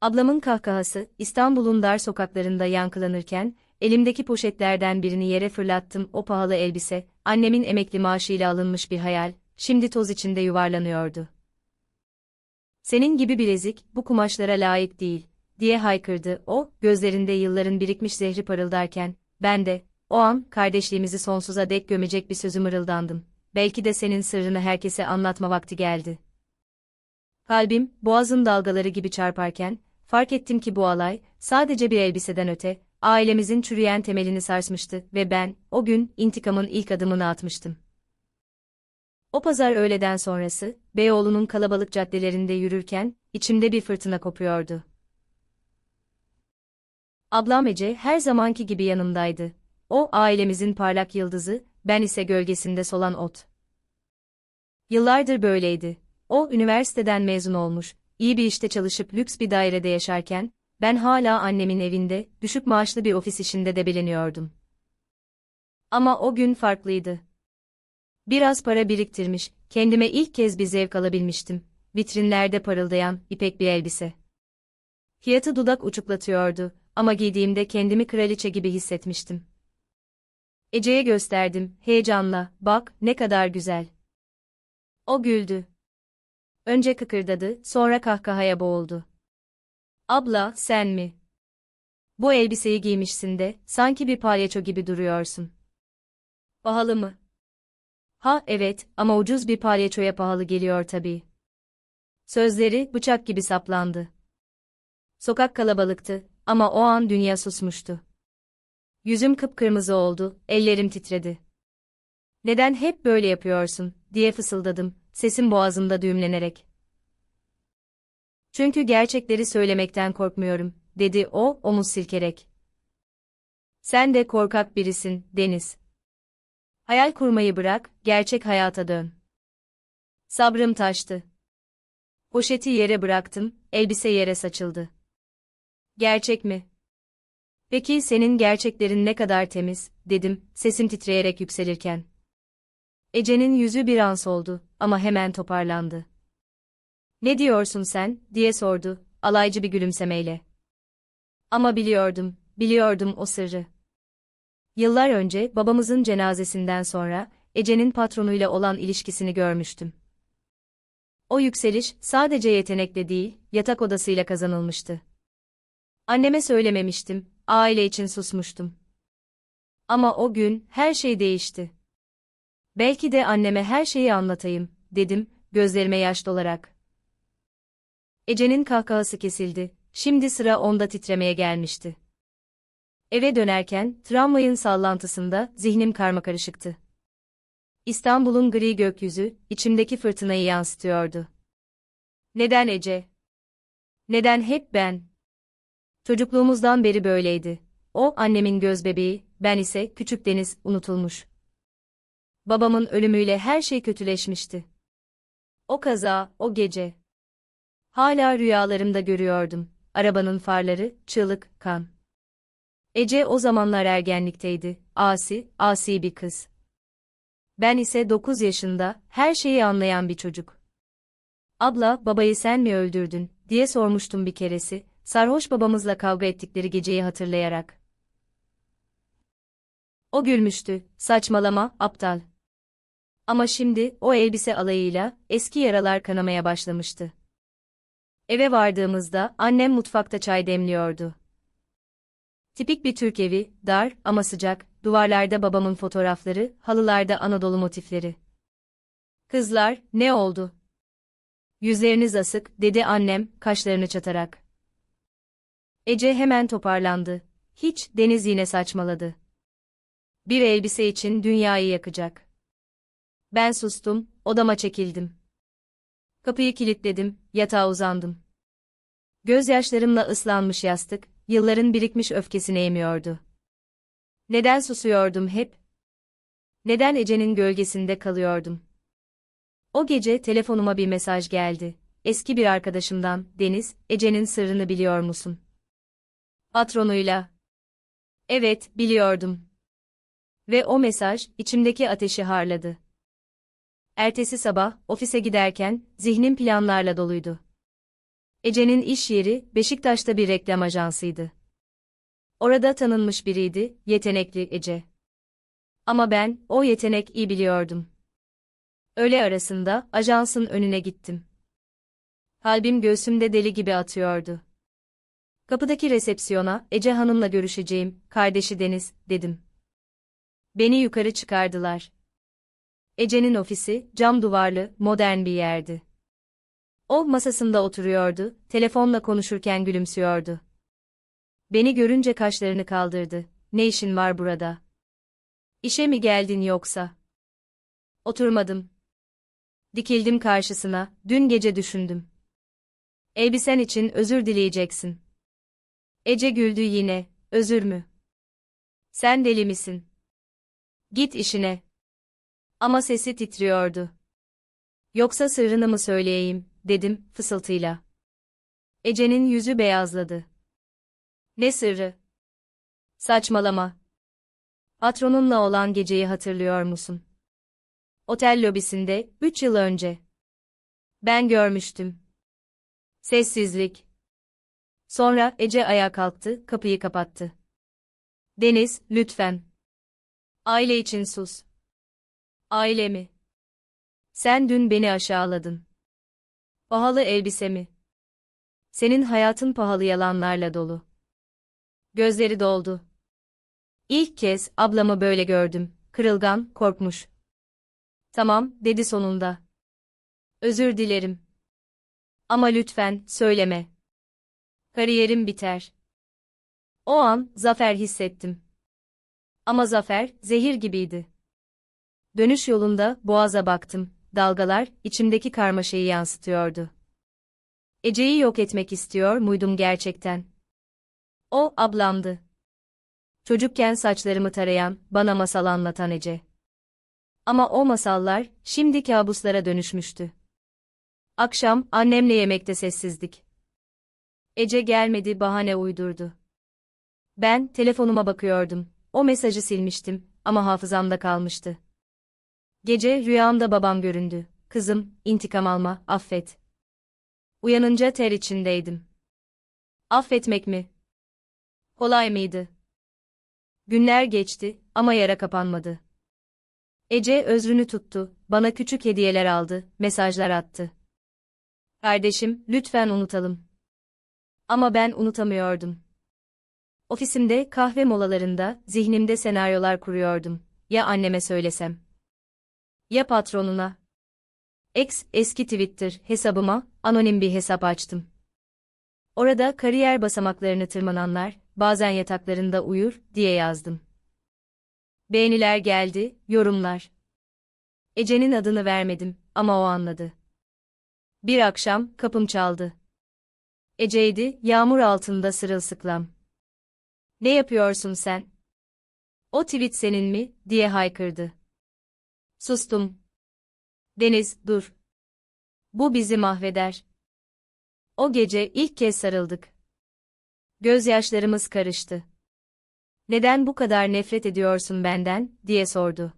Ablamın kahkahası, İstanbul'un dar sokaklarında yankılanırken, elimdeki poşetlerden birini yere fırlattım o pahalı elbise, annemin emekli maaşıyla alınmış bir hayal, şimdi toz içinde yuvarlanıyordu. Senin gibi bilezik, bu kumaşlara layık değil, diye haykırdı o, gözlerinde yılların birikmiş zehri parıldarken, ben de, o an, kardeşliğimizi sonsuza dek gömecek bir sözü mırıldandım. Belki de senin sırrını herkese anlatma vakti geldi. Kalbim, boğazın dalgaları gibi çarparken, fark ettim ki bu alay, sadece bir elbiseden öte, ailemizin çürüyen temelini sarsmıştı ve ben, o gün, intikamın ilk adımını atmıştım. O pazar öğleden sonrası, Beyoğlu'nun kalabalık caddelerinde yürürken, içimde bir fırtına kopuyordu. Ablam Ece her zamanki gibi yanımdaydı. O, ailemizin parlak yıldızı, ben ise gölgesinde solan ot. Yıllardır böyleydi. O, üniversiteden mezun olmuş, iyi bir işte çalışıp lüks bir dairede yaşarken, ben hala annemin evinde, düşük maaşlı bir ofis işinde debeleniyordum. Ama o gün farklıydı. Biraz para biriktirmiş, kendime ilk kez bir zevk alabilmiştim. Vitrinlerde parıldayan, ipek bir elbise. Fiyatı dudak uçuklatıyordu ama giydiğimde kendimi kraliçe gibi hissetmiştim. Ece'ye gösterdim, heyecanla, bak, ne kadar güzel. O güldü. Önce kıkırdadı, sonra kahkahaya boğuldu. Abla, sen mi? Bu elbiseyi giymişsin de, sanki bir palyaço gibi duruyorsun. Pahalı mı? Ha, evet, ama ucuz bir palyaçoya pahalı geliyor tabii. Sözleri, bıçak gibi saplandı. Sokak kalabalıktı, ama o an dünya susmuştu. Yüzüm kıpkırmızı oldu, ellerim titredi. Neden hep böyle yapıyorsun, diye fısıldadım, sesim boğazımda düğümlenerek. Çünkü gerçekleri söylemekten korkmuyorum, dedi o, omuz silkerek. Sen de korkak birisin, Deniz. Hayal kurmayı bırak, gerçek hayata dön. Sabrım taştı. Poşeti yere bıraktım, elbise yere saçıldı. Gerçek mi? Peki senin gerçeklerin ne kadar temiz, dedim, sesim titreyerek yükselirken. Ece'nin yüzü bir an soldu ama hemen toparlandı. Ne diyorsun sen, diye sordu, alaycı bir gülümsemeyle. Ama biliyordum, biliyordum o sırrı. Yıllar önce babamızın cenazesinden sonra Ece'nin patronuyla olan ilişkisini görmüştüm. O yükseliş sadece yetenekle değil, yatak odasıyla kazanılmıştı. Anneme söylememiştim, aile için susmuştum. Ama o gün her şey değişti. Belki de anneme her şeyi anlatayım, dedim, gözlerime yaş dolarak. Ece'nin kahkahası kesildi, şimdi sıra onda titremeye gelmişti. Eve dönerken, tramvayın sallantısında, zihnim karmakarışıktı. İstanbul'un gri gökyüzü, içimdeki fırtınayı yansıtıyordu. Neden Ece? Neden hep ben? Çocukluğumuzdan beri böyleydi. O, annemin göz bebeği, ben ise küçük Deniz, unutulmuş. Babamın ölümüyle her şey kötüleşmişti. O kaza, o gece. Hala rüyalarımda görüyordum. Arabanın farları, çığlık, kan. Ece o zamanlar ergenlikteydi. Asi, asi bir kız. Ben ise 9 yaşında, her şeyi anlayan bir çocuk. Abla, babayı sen mi öldürdün, diye sormuştum bir keresi, sarhoş babamızla kavga ettikleri geceyi hatırlayarak. O gülmüştü, saçmalama, aptal. Ama şimdi, o elbise alayıyla, eski yaralar kanamaya başlamıştı. Eve vardığımızda, annem mutfakta çay demliyordu. Tipik bir Türk evi, dar ama sıcak, duvarlarda babamın fotoğrafları, halılarda Anadolu motifleri. Kızlar, ne oldu? Yüzleriniz asık, dedi annem, kaşlarını çatarak. Ece hemen toparlandı. Hiç, Deniz yine saçmaladı. Bir elbise için dünyayı yakacak. Ben sustum, odama çekildim. Kapıyı kilitledim, yatağa uzandım. Gözyaşlarımla ıslanmış yastık, yılların birikmiş öfkesini emiyordu. Neden susuyordum hep? Neden Ece'nin gölgesinde kalıyordum? O gece telefonuma bir mesaj geldi. Eski bir arkadaşımdan, Deniz, Ece'nin sırrını biliyor musun? Patronuyla. Evet, biliyordum. Ve o mesaj, içimdeki ateşi harladı. Ertesi sabah, ofise giderken, zihnim planlarla doluydu. Ece'nin iş yeri Beşiktaş'ta bir reklam ajansıydı. Orada tanınmış biriydi, yetenekli Ece. Ama ben, o yetenek iyi biliyordum. Öğle arasında, ajansın önüne gittim. Kalbim göğsümde deli gibi atıyordu. Kapıdaki resepsiyona, Ece Hanım'la görüşeceğim, kardeşi Deniz, dedim. Beni yukarı çıkardılar. Ece'nin ofisi, cam duvarlı, modern bir yerdi. O masasında oturuyordu, telefonla konuşurken gülümsüyordu. Beni görünce kaşlarını kaldırdı. Ne işin var burada? İşe mi geldin yoksa? Oturmadım. Dikildim karşısına, dün gece düşündüm. Elbisen için özür dileyeceksin. Ece güldü yine, özür mü? Sen deli misin? Git işine. Ama sesi titriyordu. Yoksa sırrını mı söyleyeyim, dedim, fısıltıyla. Ece'nin yüzü beyazladı. Ne sırrı? Saçmalama. Patronunla olan geceyi hatırlıyor musun? Otel lobisinde, üç yıl önce. Ben görmüştüm. Sessizlik. Sonra Ece ayağa kalktı, kapıyı kapattı. Deniz, lütfen. Aile için sus. Aile mi? Sen dün beni aşağıladın. Pahalı elbisemi. Senin hayatın pahalı yalanlarla dolu. Gözleri doldu. İlk kez ablamı böyle gördüm. Kırılgan, korkmuş. Tamam, dedi sonunda. Özür dilerim. Ama lütfen, söyleme. Kariyerim biter. O an, zafer hissettim. Ama zafer, zehir gibiydi. Dönüş yolunda, boğaza baktım. Dalgalar, içimdeki karmaşayı yansıtıyordu. Ece'yi yok etmek istiyor muydum gerçekten? O, ablamdı. Çocukken saçlarımı tarayan, bana masal anlatan Ece. Ama o masallar, şimdi kabuslara dönüşmüştü. Akşam, annemle yemekte sessizdik. Ece gelmedi, bahane uydurdu. Ben, telefonuma bakıyordum. O mesajı silmiştim, ama hafızamda kalmıştı. Gece rüyamda babam göründü. Kızım, intikam alma, affet. Uyanınca ter içindeydim. Affetmek mi? Kolay mıydı? Günler geçti ama yara kapanmadı. Ece özrünü tuttu, bana küçük hediyeler aldı, mesajlar attı. Kardeşim, lütfen unutalım. Ama ben unutamıyordum. Ofisimde kahve molalarında zihnimde senaryolar kuruyordum. Ya anneme söylesem? Ya patronuna? X eski Twitter hesabıma anonim bir hesap açtım. Orada kariyer basamaklarını tırmananlar bazen yataklarında uyur diye yazdım. Beğeniler geldi, yorumlar. Ece'nin adını vermedim ama o anladı. Bir akşam kapım çaldı. Ece'ydi, yağmur altında sırılsıklam. Ne yapıyorsun sen? O tweet senin mi, diye haykırdı. Sustum. Deniz, dur. Bu bizi mahveder. O gece ilk kez sarıldık. Gözyaşlarımız karıştı. Neden bu kadar nefret ediyorsun benden, diye sordu.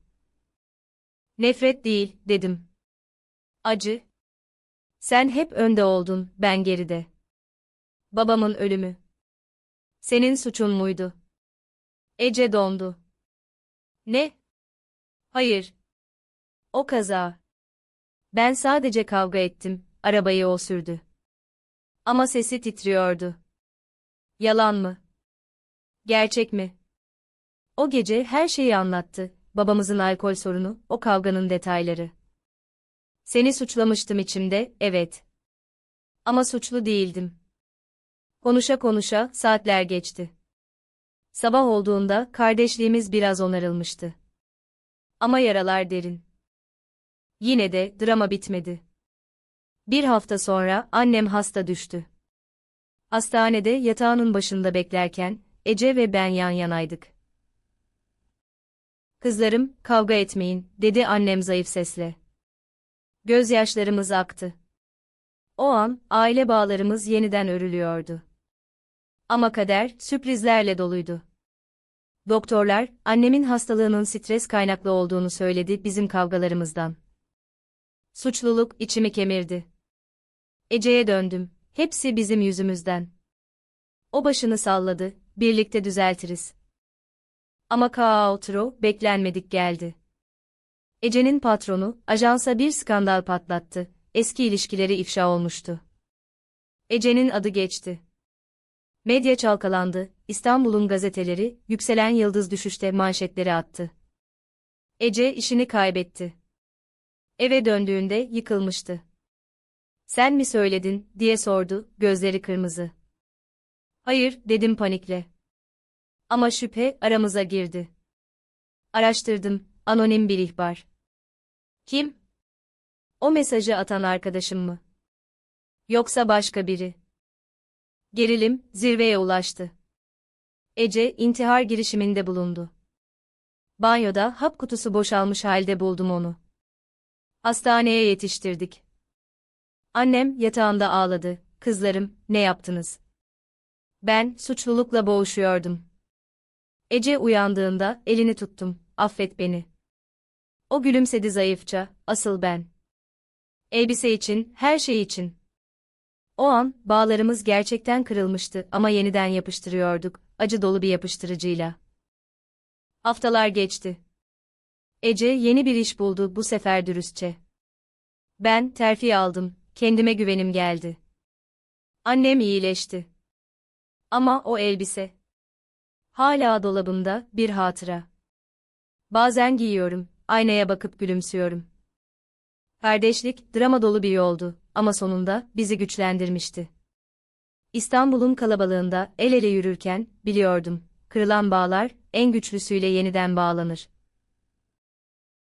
Nefret değil, dedim. Acı. Sen hep önde oldun, ben geride. Babamın ölümü. Senin suçun muydu? Ece dondu. Ne? Hayır. O kaza. Ben sadece kavga ettim, arabayı o sürdü. Ama sesi titriyordu. Yalan mı? Gerçek mi? O gece her şeyi anlattı. Babamızın alkol sorunu, o kavganın detayları. Seni suçlamıştım içimde, evet. Ama suçlu değildim. Konuşa konuşa saatler geçti. Sabah olduğunda kardeşliğimiz biraz onarılmıştı. Ama yaralar derin. Yine de drama bitmedi. Bir hafta sonra annem hasta düştü. Hastanede yatağının başında beklerken Ece ve ben yan yanaydık. Kızlarım, kavga etmeyin, dedi annem zayıf sesle. Gözyaşlarımız aktı. O an, aile bağlarımız yeniden örülüyordu. Ama kader, sürprizlerle doluydu. Doktorlar, annemin hastalığının stres kaynaklı olduğunu söyledi bizim kavgalarımızdan. Suçluluk içimi kemirdi. Ece'ye döndüm. Hepsi bizim yüzümüzden. O başını salladı, birlikte düzeltiriz. Ama Kaotro beklenmedik geldi. Ece'nin patronu, ajansa bir skandal patlattı, eski ilişkileri ifşa olmuştu. Ece'nin adı geçti. Medya çalkalandı, İstanbul'un gazeteleri, yükselen yıldız düşüşte manşetleri attı. Ece işini kaybetti. Eve döndüğünde yıkılmıştı. Sen mi söyledin, diye sordu, gözleri kırmızı. Hayır, dedim panikle. Ama şüphe aramıza girdi. Araştırdım, anonim bir ihbar. Kim? O mesajı atan arkadaşım mı? Yoksa başka biri? Gerilim, zirveye ulaştı. Ece, intihar girişiminde bulundu. Banyoda hap kutusu boşalmış halde buldum onu. Hastaneye yetiştirdik. Annem yatağında ağladı. Kızlarım, ne yaptınız? Ben, suçlulukla boğuşuyordum. Ece uyandığında elini tuttum. Affet beni. O gülümsedi zayıfça, asıl ben. Elbise için, her şey için. O an, bağlarımız gerçekten kırılmıştı ama yeniden yapıştırıyorduk, acı dolu bir yapıştırıcıyla. Haftalar geçti. Ece yeni bir iş buldu bu sefer dürüstçe. Ben terfi aldım, kendime güvenim geldi. Annem iyileşti. Ama o elbise. Hala dolabımda bir hatıra. Bazen giyiyorum, aynaya bakıp gülümsüyorum. Kardeşlik, drama dolu bir yoldu ama sonunda bizi güçlendirmişti. İstanbul'un kalabalığında el ele yürürken biliyordum, kırılan bağlar en güçlüsüyle yeniden bağlanır.